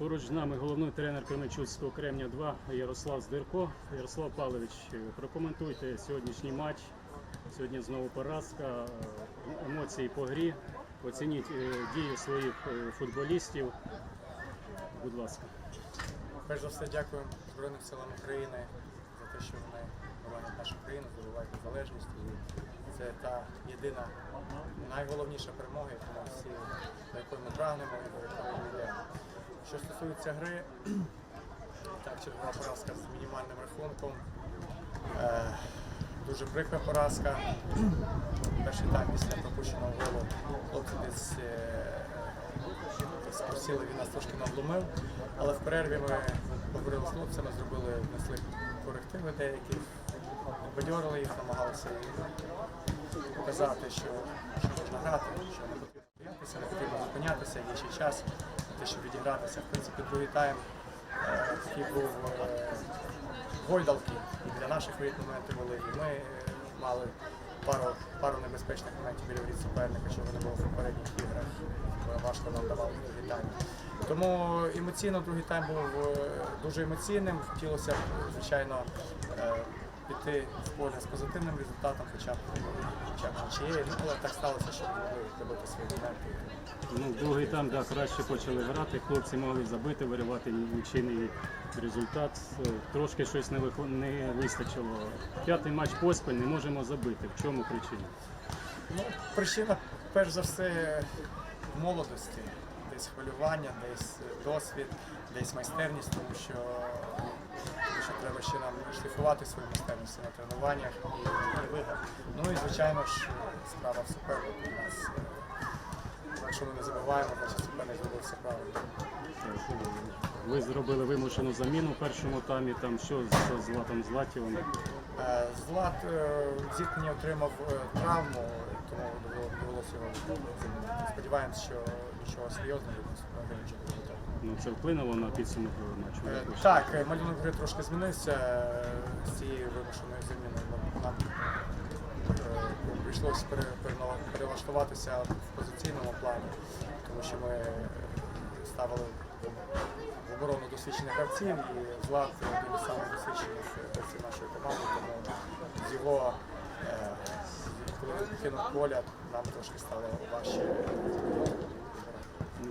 Поруч з нами головний тренер Кременчуцького Кремня 2 Ярослав Здирко. Ярослав Павлович, прокоментуйте сьогоднішній матч. Сьогодні знову поразка, емоції по грі. Оцініть е, дії своїх е, футболістів. Будь ласка. Перш за все, дякую Збройним силам України за те, що вони боронять нашу країну, здобувають незалежність. Це та єдина найголовніша перемога, яку ми всі, до якої ми прагнемо і до якої ми йдемо. Що стосується гри, так, чергова поразка з мінімальним рахунком. Е, дуже прикра поразка. Перший тайм після пропущеного голу хлопці десь е, десь він нас трошки надломив. Але в перерві ми поговорили з хлопцями, зробили, внесли корективи деякі, бадьорили їх, намагалися показати, що, що можна грати, що не потрібно боятися, не потрібно зупинятися, є ще час те, щоб відігратися. В принципі, другий тайм е, такий був е, гойдалки і для наших воріт моменти були, ми е, мали пару, пару небезпечних моментів біля воріт суперника, чого не було в попередніх іграх. Е, Важко нам давали другий тайм. Тому емоційно другий тайм був е, дуже емоційним. Хотілося, звичайно, е, піти в поле з позитивним результатом, хоча б хоча б нічиєю. Ну, але так сталося, що добити свої моменти. Ну, другий там да, краще почали грати, хлопці могли забити, виривати нічийний результат. Е, Трошки щось не, вихо- не вистачило. П'ятий матч поспіль не можемо забити. В чому причина? Ну, причина, перш за все, в молодості. Десь хвилювання, десь досвід, десь майстерність, тому що, що треба ще нам шліфувати свою майстерність на тренуваннях і, і виграти. Ну і звичайно ж справа в супернику у нас. е, Якщо ми не забуваємо, значить суперник зробив все правильно. Ви зробили вимушену заміну в першому таймі. Там що з Златом Златівим? Е, Злат е, в отримав е, травму, тому довелося його замінити. Сподіваємось, що нічого серйозного від нас нічого не буде. Ну це вплинуло на підсумок матчу. Е, Так, е, малюнок гри трошки змінився е, з цією вимушеною заміною. Нам- е, прийшлося перелаштуватися в позиційному плані, тому що ми е, ставили в оборону досвідчених гравців і один із самих досвідчених гравців нашої команди, тому з його е, коли він покинув поля, нам трошки стало важче.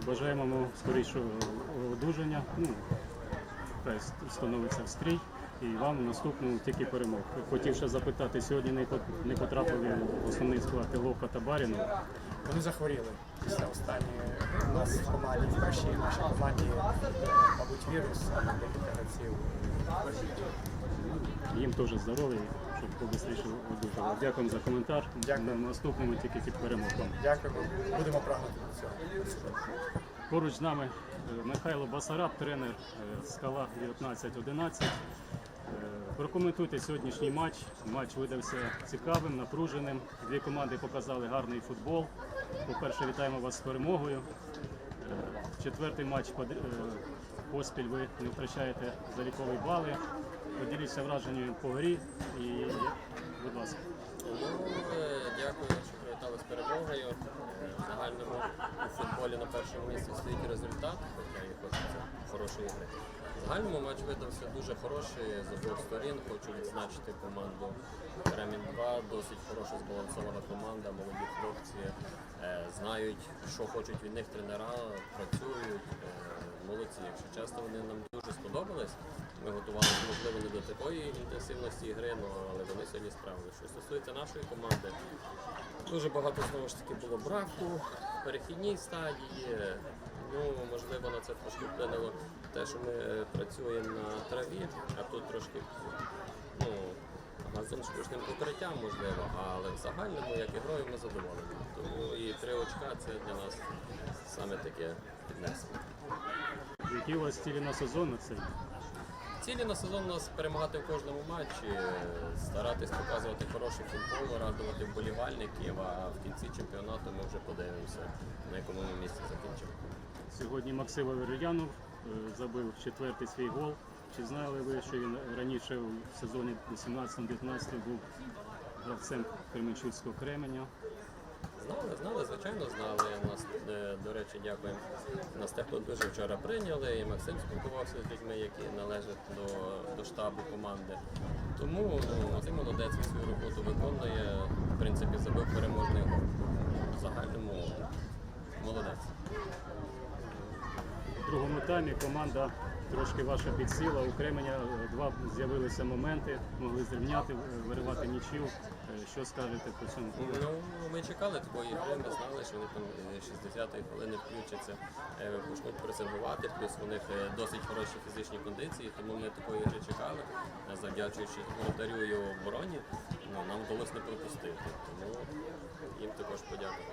Бажаємо йому скорішого одужання. Ну, становиться стрій. І вам в наступному тільки перемог. Хотів ще запитати, сьогодні не пот- не в основний склад Іловка та Барінов. Вони захворіли після останньої у нас в команді. В першій нашій команді, мабуть, вірус, декілька гравців. Їм теж здоров'я, щоб побистріше одужали. Дякуємо за коментар. Дякую. На наступному тільки тільки перемог вам. Дякуємо. Будемо прагнути до цього. Поруч з нами е, Михайло Басараб, тренер е, Скала 1911. Е, Прокоментуйте сьогоднішній матч. Матч видався цікавим, напруженим. Дві команди показали гарний футбол. По-перше, вітаємо вас з перемогою. Четвертий матч поспіль ви не втрачаєте залікові бали. Поділіться враженнями по грі і будь ласка. Е, дякую, що привітали з перемогою. В загальному у футболі на першому місці стоїть результат, хоча і хочеться хорошої гри. В загальному матч видався дуже хороший з обох сторін. Хочу відзначити команду Кремінь 2, досить хороша збалансована команда, молоді хлопці е, знають, що хочуть від них тренера, працюють. е, Молодці, якщо чесно, вони нам дуже сподобались. Ми готувалися, можливо, не до такої інтенсивності гри, ну, але вони сьогодні справилися. Що стосується нашої команди, дуже багато знову ж таки було браку перехідній стадії. Ну, можливо, на це трошки вплинуло те, що ми е, працюємо на траві, а тут трошки ну, газон штучним покриттям, можливо, але в загальному, як і грою, ми задоволені. Тому і три очка це для нас саме таке піднесення. Які у вас цілі на сезон на цей? Цілі на сезон у нас перемагати в кожному матчі, старатись показувати хороший футбол, радувати вболівальників, а в кінці чемпіонату ми вже подивимося, на якому ми місці закінчимо. Сьогодні Максим Аверянов е, забив четвертий свій гол. Чи знали ви, що він раніше в сезоні 18-19 був гравцем Кременчуцького Кременя? Знали, знали, звичайно, знали. Нас, е, до речі, дякуємо. Нас тепло дуже вчора прийняли, і Максим спілкувався з людьми, які належать до, до штабу команди. Тому ну, Максим молодець свою роботу виконує, в принципі, забив переможний гол. В загальному молодець. У другому таймі команда трошки ваша підсіла. У Кременя е, два з'явилися моменти, могли зрівняти, е, виривати нічів. Е, Що скажете по цьому? Ну, ми чекали такої гри, ми знали, що вони там е, 60-ї хвилини включаться, почнуть пресингувати, плюс у них досить хороші фізичні кондиції, тому ми такої гри чекали. Завдячуючи воротарю і обороні, ну, нам вдалося не пропустити. Тому їм також подякую.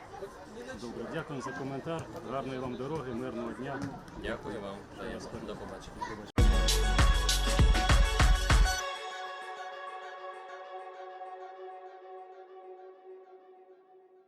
Добре, дякую за коментар. Гарної вам дороги, мирного дня. Дякую вам. До побачення.